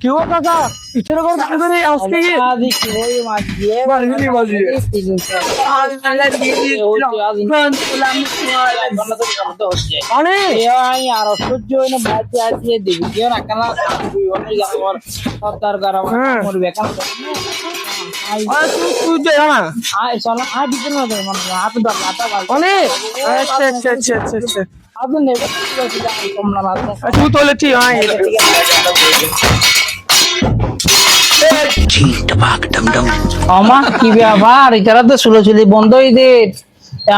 কি হো কাকা ইচ্ছে করে আজকে মানে আর সহ্য হয় না আসিয়ে দিবি কেউ না কেন হ্যাঁ। মরবে কেন তুই মানে মানে আচ্ছা আচ্ছা আচ্ছা আচ্ছা আচ্ছা আপনি কমলা মাছ আচ্ছা, তোলে ঠিক হয় আমা কি ব্যাপার? এখানে তো সুলোচুলি বন্ধ হয়ে দে।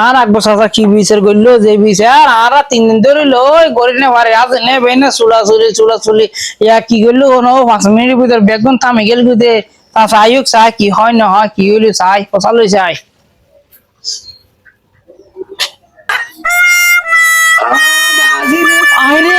আর এক বছর কি বিচার করল যে বিচার? আর তিন দিন ধরে লই গড়ি নে পারে আজ নে বেনে চুলাচুলি চুলাচুলি ইয়া কি করল কোনো? পাঁচ মিনিটের ভিতর বেগুন থামে গেল গুদে তা চাইক চাই কি হয় না হয় কি হইল চাই পচালো চাই। আরে